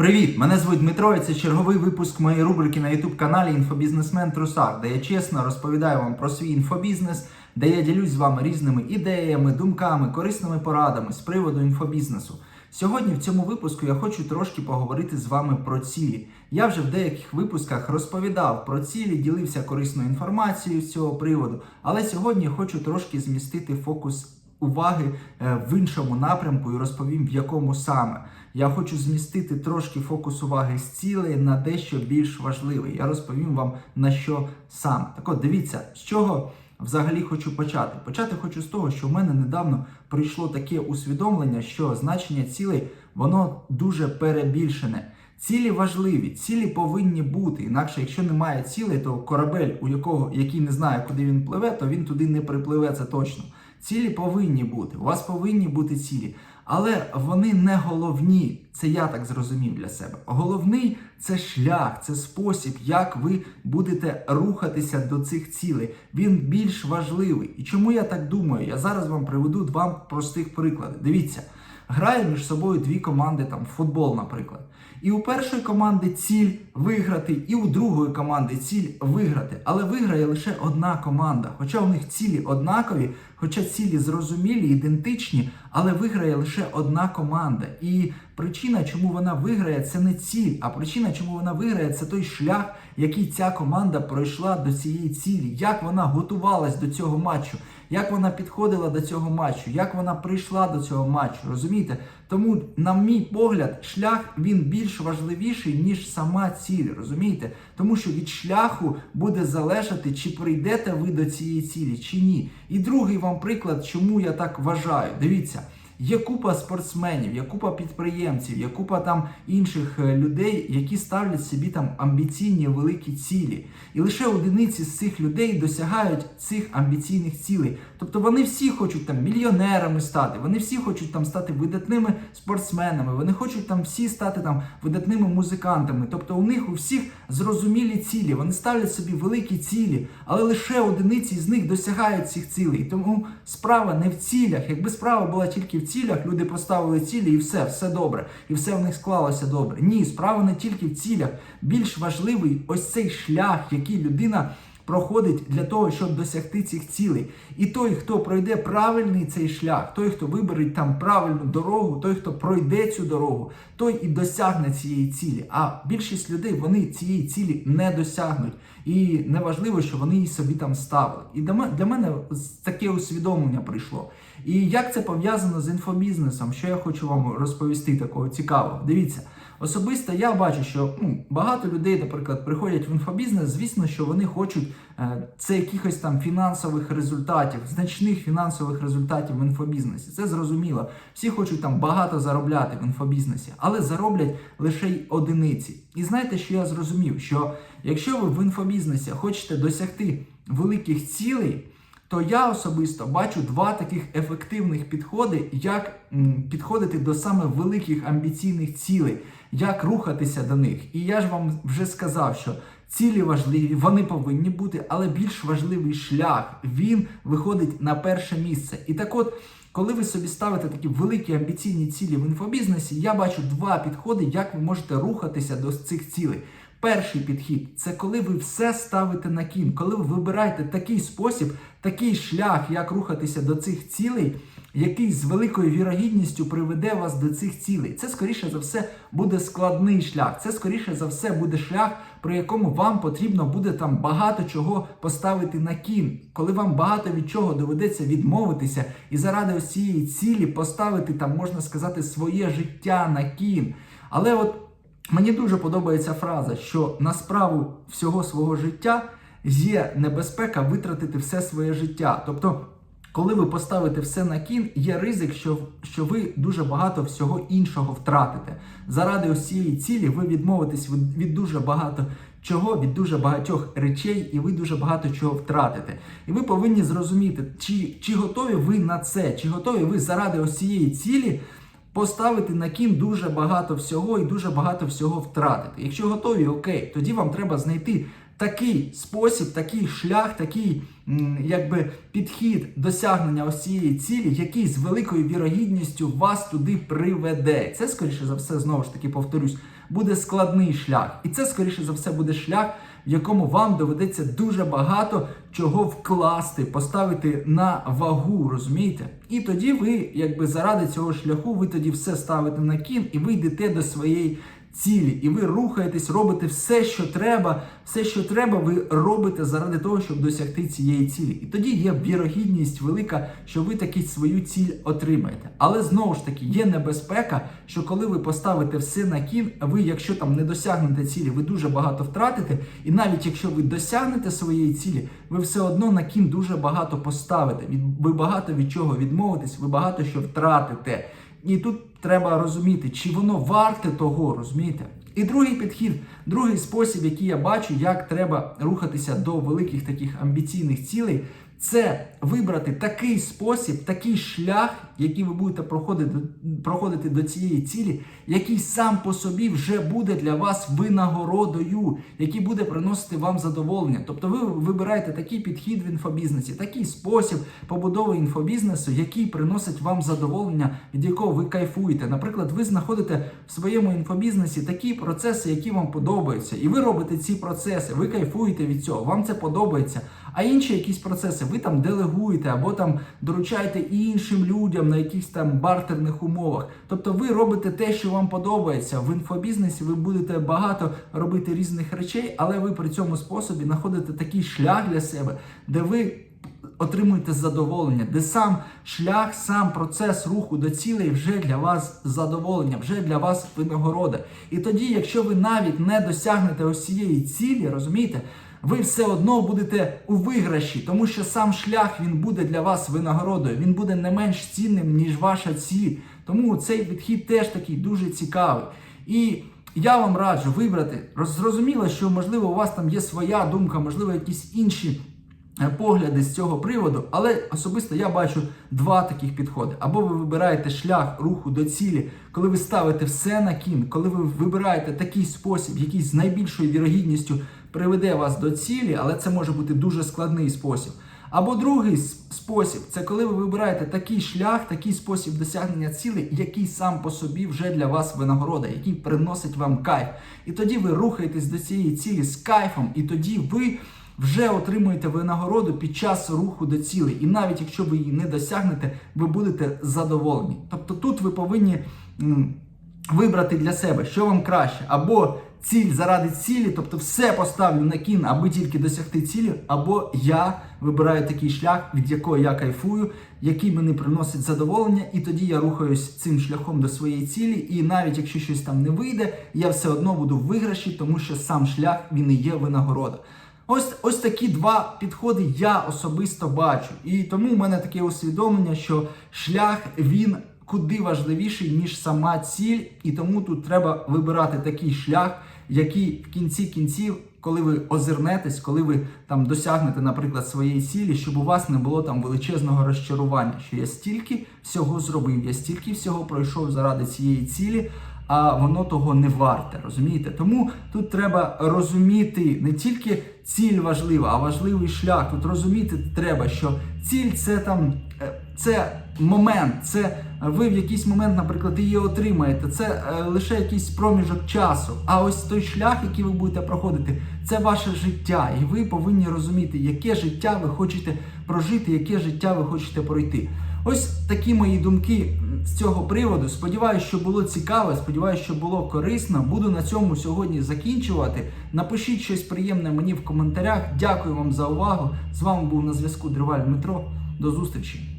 Привіт! Мене звуть Дмитро. і Це черговий випуск моєї рубрики на youtube каналі Інфобізнесмен Трусак, де я чесно розповідаю вам про свій інфобізнес, де я ділюсь з вами різними ідеями, думками, корисними порадами з приводу інфобізнесу. Сьогодні в цьому випуску я хочу трошки поговорити з вами про цілі. Я вже в деяких випусках розповідав про цілі, ділився корисною інформацією з цього приводу, але сьогодні я хочу трошки змістити фокус уваги е, в іншому напрямку і розповім, в якому саме. Я хочу змістити трошки фокус уваги з цілей на дещо більш важливе. Я розповім вам на що саме. Так от дивіться, з чого взагалі хочу почати. Почати хочу з того, що в мене недавно прийшло таке усвідомлення, що значення цілей воно дуже перебільшене. Цілі важливі, цілі повинні бути. Інакше, якщо немає цілей, то корабель, у якого який не знає, куди він пливе, то він туди не припливе, це точно. Цілі повинні бути. У вас повинні бути цілі, але вони не головні. Це я так зрозумів для себе. Головний це шлях, це спосіб, як ви будете рухатися до цих цілей. Він більш важливий. І чому я так думаю? Я зараз вам приведу два простих приклади. Дивіться, грає між собою дві команди, там футбол, наприклад. І у першої команди ціль виграти, і у другої команди ціль виграти. Але виграє лише одна команда. Хоча у них цілі однакові, хоча цілі зрозумілі, ідентичні, але виграє лише одна команда. І причина, чому вона виграє, це не ціль, а причина, чому вона виграє, це той шлях, який ця команда пройшла до цієї цілі, як вона готувалась до цього матчу, як вона підходила до цього матчу, як вона прийшла до цього матчу. Розумієте? Тому, на мій погляд, шлях він більш важливіший, ніж сама ціль. Розумієте? Тому що від шляху буде залежати, чи прийдете ви до цієї цілі, чи ні. І другий вам приклад, чому я так вважаю. Дивіться. Є купа спортсменів, є купа підприємців, є купа там інших е, людей, які ставлять собі там амбіційні великі цілі. І лише одиниці з цих людей досягають цих амбіційних цілей. Тобто вони всі хочуть там мільйонерами стати, вони всі хочуть там стати видатними спортсменами, вони хочуть там всі стати там видатними музикантами. Тобто у них у всіх зрозумілі цілі, вони ставлять собі великі цілі, але лише одиниці з них досягають цих цілей. Тому справа не в цілях. Якби справа була тільки в цілях, люди поставили цілі і все, все добре, і все в них склалося добре. Ні, справа не тільки в цілях. Більш важливий ось цей шлях, який людина. Проходить для того, щоб досягти цих цілей. І той, хто пройде правильний цей шлях, той, хто вибере там правильну дорогу, той, хто пройде цю дорогу, той і досягне цієї цілі. А більшість людей вони цієї цілі не досягнуть. І неважливо, що вони її собі там ставили. І для мене таке усвідомлення прийшло. І як це пов'язано з інфобізнесом, що я хочу вам розповісти такого цікавого. Дивіться. Особисто я бачу, що ну, багато людей, наприклад, приходять в інфобізнес, звісно, що вони хочуть е, це якихось там фінансових результатів, значних фінансових результатів в інфобізнесі. Це зрозуміло. Всі хочуть там багато заробляти в інфобізнесі, але зароблять лише й одиниці. І знаєте, що я зрозумів? Що якщо ви в інфобізнесі хочете досягти великих цілей, то я особисто бачу два таких ефективних підходи, як підходити до саме великих амбіційних цілей, як рухатися до них. І я ж вам вже сказав, що цілі важливі, вони повинні бути, але більш важливий шлях він виходить на перше місце. І так от. Коли ви собі ставите такі великі амбіційні цілі в інфобізнесі, я бачу два підходи, як ви можете рухатися до цих цілей. Перший підхід це коли ви все ставите на кін, коли ви вибираєте такий спосіб, такий шлях, як рухатися до цих цілей, який з великою вірогідністю приведе вас до цих цілей. Це, скоріше за все, буде складний шлях. Це, скоріше за все, буде шлях, при якому вам потрібно буде там багато чого поставити на кін, коли вам багато від чого доведеться відмовитися і заради ось цієї цілі поставити там, можна сказати, своє життя на кін. Але от. Мені дуже подобається фраза, що на справу всього свого життя є небезпека витратити все своє життя. Тобто, коли ви поставите все на кін, є ризик, що що ви дуже багато всього іншого втратите. Заради ось цієї цілі ви відмовитесь від, від дуже багато чого, від дуже багатьох речей, і ви дуже багато чого втратите. І ви повинні зрозуміти, чи, чи готові ви на це, чи готові ви заради ось цієї цілі поставити на кін дуже багато всього і дуже багато всього втратити. Якщо готові, окей, тоді вам треба знайти такий спосіб, такий шлях, такий якби підхід досягнення ось цієї цілі, який з великою вірогідністю вас туди приведе. Це, скоріше за все, знову ж таки повторюсь, буде складний шлях. І це, скоріше за все, буде шлях, в якому вам доведеться дуже багато чого вкласти, поставити на вагу, розумієте? І тоді ви, якби заради цього шляху, ви тоді все ставите на кін і ви йдете до своєї цілі. І ви рухаєтесь, робите все, що треба, все, що треба, ви робите заради того, щоб досягти цієї цілі. І тоді є вірогідність велика, що ви таки свою ціль отримаєте. Але знову ж таки є небезпека, що коли ви поставите все на кін, ви, якщо там не досягнете цілі, ви дуже багато втратите. І навіть якщо ви досягнете своєї цілі, ви все одно на кін дуже багато поставите. Ви багато від чого відмовитесь, ви багато що втратите. І тут треба розуміти, чи воно варте того, розумієте? І другий підхід, другий спосіб, який я бачу, як треба рухатися до великих таких амбіційних цілей, це вибрати такий спосіб, такий шлях, який ви будете проходити, проходити до цієї цілі, який сам по собі вже буде для вас винагородою, який буде приносити вам задоволення. Тобто ви вибираєте такий підхід в інфобізнесі, такий спосіб побудови інфобізнесу, який приносить вам задоволення, від якого ви кайфуєте. Наприклад, ви знаходите в своєму інфобізнесі такі процеси, які вам подобаються, і ви робите ці процеси, ви кайфуєте від цього, вам це подобається. А інші якісь процеси ви там делегуєте або там доручаєте іншим людям на якихось там бартерних умовах. Тобто ви робите те, що вам подобається. В інфобізнесі ви будете багато робити різних речей, але ви при цьому способі знаходите такий шлях для себе, де ви отримуєте задоволення, де сам шлях, сам процес руху до цілей вже для вас задоволення, вже для вас винагорода. І тоді, якщо ви навіть не досягнете ось цієї цілі, розумієте, ви все одно будете у виграші, тому що сам шлях він буде для вас винагородою, він буде не менш цінним, ніж ваша ціль. Тому цей підхід теж такий дуже цікавий. І я вам раджу вибрати. Зрозуміло, що можливо у вас там є своя думка, можливо, якісь інші е, погляди з цього приводу, але особисто я бачу два таких підходи. Або ви вибираєте шлях руху до цілі, коли ви ставите все на кін, коли ви вибираєте такий спосіб, який з найбільшою вірогідністю приведе вас до цілі, але це може бути дуже складний спосіб. Або другий спосіб це коли ви вибираєте такий шлях, такий спосіб досягнення цілей, який сам по собі вже для вас винагорода, який приносить вам кайф. І тоді ви рухаєтесь до цієї цілі з кайфом, і тоді ви вже отримуєте винагороду під час руху до цілей. І навіть якщо ви її не досягнете, ви будете задоволені. Тобто тут ви повинні м, вибрати для себе, що вам краще, або ціль заради цілі, тобто все поставлю на кін, аби тільки досягти цілі, або я вибираю такий шлях, від якого я кайфую, який мені приносить задоволення, і тоді я рухаюсь цим шляхом до своєї цілі. І навіть якщо щось там не вийде, я все одно буду в виграші, тому що сам шлях він і є винагорода. Ось ось такі два підходи я особисто бачу. І тому в мене таке усвідомлення, що шлях він куди важливіший, ніж сама ціль, і тому тут треба вибирати такий шлях, який в кінці кінців, коли ви озирнетесь, коли ви там досягнете, наприклад, своєї цілі, щоб у вас не було там величезного розчарування, що я стільки всього зробив, я стільки всього пройшов заради цієї цілі. А воно того не варте, розумієте? Тому тут треба розуміти не тільки ціль важлива, а важливий шлях. Тут розуміти треба, що ціль це там е, це момент, це ви в якийсь момент, наприклад, її отримаєте. Це е, лише якийсь проміжок часу. А ось той шлях, який ви будете проходити, це ваше життя, і ви повинні розуміти, яке життя ви хочете прожити, яке життя ви хочете пройти. Ось такі мої думки з цього приводу. Сподіваюсь, що було цікаво, сподіваюсь, що було корисно. Буду на цьому сьогодні закінчувати. Напишіть щось приємне мені в коментарях. Дякую вам за увагу. З вами був на зв'язку Дриваль Дмитро. До зустрічі!